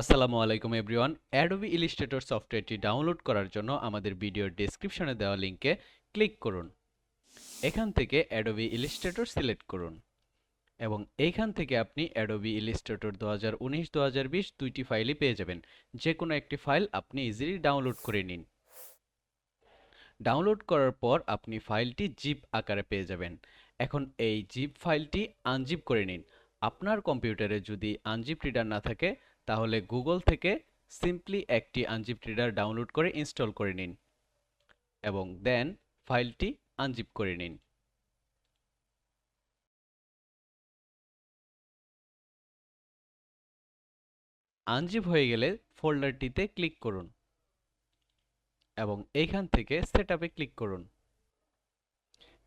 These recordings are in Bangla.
আসসালামু আলাইকুম এভরিওয়ান অ্যাডোবি ইলিস্ট্রেটর সফটওয়্যারটি ডাউনলোড করার জন্য আমাদের ভিডিওর ডেসক্রিপশনে দেওয়া লিঙ্কে ক্লিক করুন। এখান থেকে অ্যাডোবি ইলিস্ট্রেটর সিলেক্ট করুন এবং এইখান থেকে আপনি অ্যাডোবি ইলিস্ট্রেটর দু হাজার উনিশ দু হাজার বিশ দুইটি ফাইলই পেয়ে যাবেন। যে কোনো একটি ফাইল আপনি ইজিলি ডাউনলোড করে নিন। ডাউনলোড করার পর আপনি ফাইলটি জিপ আকারে পেয়ে যাবেন। এখন এই জিপ ফাইলটি আনজিপ করে নিন। আপনার কম্পিউটারে যদি আনজিপ রিডার না থাকে তাহলে গুগল থেকে সিম্পলি একটি আনজিপ রিডার ডাউনলোড করে ইনস্টল করে নিন এবং দেন ফাইলটি আনজিপ করে নিন। আনজিপ হয়ে গেলে ফোল্ডারটিতে ক্লিক করুন এবং এইখান থেকে সেট ক্লিক করুন।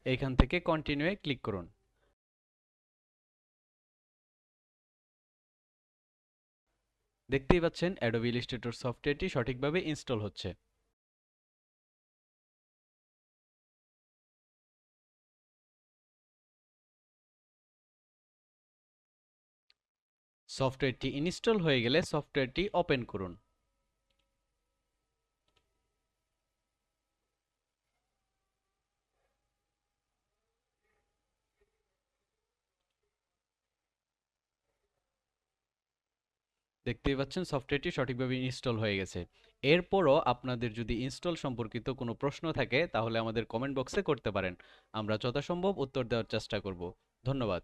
এইখান থেকে কন্টিনিউয়ে ক্লিক করুন। দেখতেই পাচ্ছেন অ্যাডোবি ইলিস্ট্রেটর সফটওয়্যারটি সঠিকভাবে ইনস্টল হচ্ছে। সফটওয়্যারটি ইনস্টল হয়ে গেলে সফটওয়্যারটি ওপেন করুন। দেখতেই পাচ্ছেন সফটওয়্যারটি সঠিকভাবে ইনস্টল হয়ে গেছে। এরপরও আপনাদের যদি ইনস্টল সম্পর্কিত কোনো প্রশ্ন থাকে, তাহলে আমাদের কমেন্ট বক্সে করতে পারেন। আমরা যথাসম্ভব উত্তর দেওয়ার চেষ্টা করব। ধন্যবাদ।